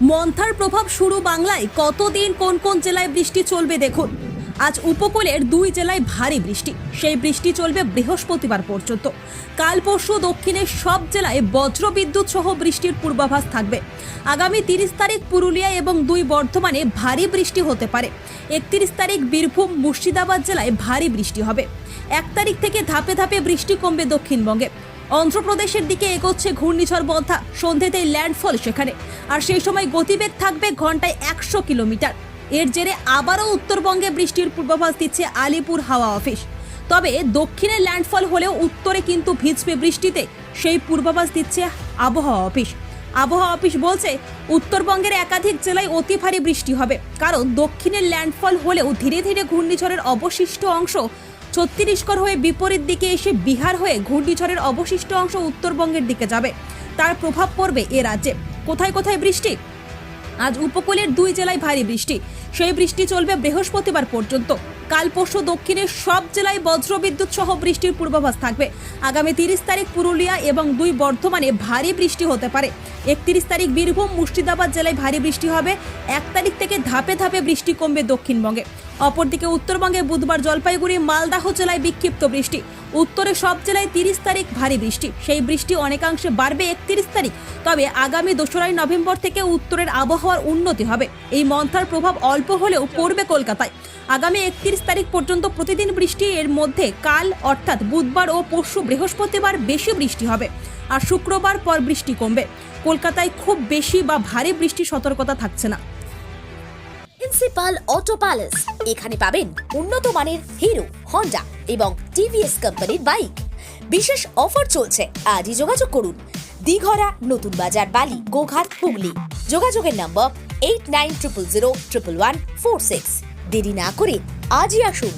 মন্থার প্রভাব শুরু বাংলায় কতদিন কোন কোন জেলায় বৃষ্টি চলবে দেখুন। আজ উপকূলের দুই জেলায় ভারী বৃষ্টি, সেই বৃষ্টি চলবে বৃহস্পতিবার পর্যন্ত। কাল পরশু দক্ষিণের সব জেলায় বজ্রবিদ্যুৎ সহ বৃষ্টির পূর্বাভাস থাকবে। আগামী তিরিশ তারিখ পুরুলিয়া এবং দুই বর্ধমানে ভারী বৃষ্টি হতে পারে। একত্রিশ তারিখ বীরভূম, মুর্শিদাবাদ জেলায় ভারী বৃষ্টি হবে। এক তারিখ থেকে ধাপে ধাপে বৃষ্টি কমবে দক্ষিণবঙ্গে। অন্ধ্রপ্রদেশের দিকে এগোচ্ছে ঘূর্ণিঝড় বন্ধা। সন্ধ্যেতেই ল্যান্ডফল সেখানে। আর সেই সময় গতিবেগ থাকবে ঘন্টায় একশো কিলোমিটার। এর জেরে আবারও উত্তরবঙ্গে বৃষ্টির পূর্বাভাস দিচ্ছে আলিপুর হাওয়া অফিস। তবে দক্ষিণে ল্যান্ডফল হলেও উত্তরে কিন্তু ভিজবে বৃষ্টিতে, সেই পূর্বাভাস দিচ্ছে আবহাওয়া অফিস। আবহাওয়া অফিস বলছে, উত্তরবঙ্গের একাধিক জেলায় অতি ভারী বৃষ্টি হবে। কারণ দক্ষিণের ল্যান্ডফল হলেও ধীরে ধীরে ঘূর্ণিঝড়ের অবশিষ্ট অংশ ছত্তিশগড় হয়ে বিপরীত দিকে এসে বিহার হয়ে ঘূর্ণিঝড়ের অবশিষ্ট অংশ উত্তরবঙ্গের দিকে যাবে। তার প্রভাব পড়বে এ রাজ্যে। কোথায় কোথায় বৃষ্টি? আজ উপকূলের দুই জেলায় ভারী বৃষ্টি। সেই বৃষ্টি চলবে বৃহস্পতিবার পর্যন্ত। কাল পরশু দক্ষিণের সব জেলায় বজ্রবিদ্যুৎ সহ বৃষ্টির পূর্বাভাস থাকবে। আগামী তিরিশ তারিখ পুরুলিয়া এবং দুই বর্ধমানে ভারী বৃষ্টি হতে পারে। একত্রিশ তারিখ বীরভূম, মুর্শিদাবাদ জেলায় ভারী বৃষ্টি হবে। এক তারিখ থেকে ধাপে ধাপে বৃষ্টি কমবে দক্ষিণবঙ্গে। অপরদিকে উত্তরবঙ্গে বুধবার জলপাইগুড়ি, মালদাহ জেলায় বিক্ষিপ্ত বৃষ্টি। উত্তরে সব জেলায় তিরিশ তারিখ ভারী বৃষ্টি। সেই বৃষ্টি অনেকাংশে বাড়বে একত্রিশ তারিখ। তবে আগামী দোসরাই নভেম্বর থেকে উত্তরের আবহাওয়ার উন্নতি হবে। এই মন্থার প্রভাব অল্প হলেও পড়বে কলকাতায়। আগামী একত্রিশ তারিখ পর্যন্ত প্রতিদিন বৃষ্টি, এর মধ্যে কাল, অর্থাৎ বুধবার ও পরশু বৃহস্পতিবার বেশি বৃষ্টি হবে আর শুক্রবার পর বৃষ্টি কমবে। কলকাতায় খুব বেশি বা ভারী বৃষ্টির সতর্কতা থাকছে না। প্রিন্সিপাল অটো প্যালেস এখানে পাবেন উন্নত মানের হিরো হন্ডা এবং টিভিএস কোম্পানির বাইক। বিশেষ অফার চলছে, আজই যোগাযোগ করুন। দিঘরা, নতুন বাজার, বালি, গোঘাট, হুগলি। যোগাযোগের number eight nine triple zero triple one four six দেরি না করে আজই আসুন।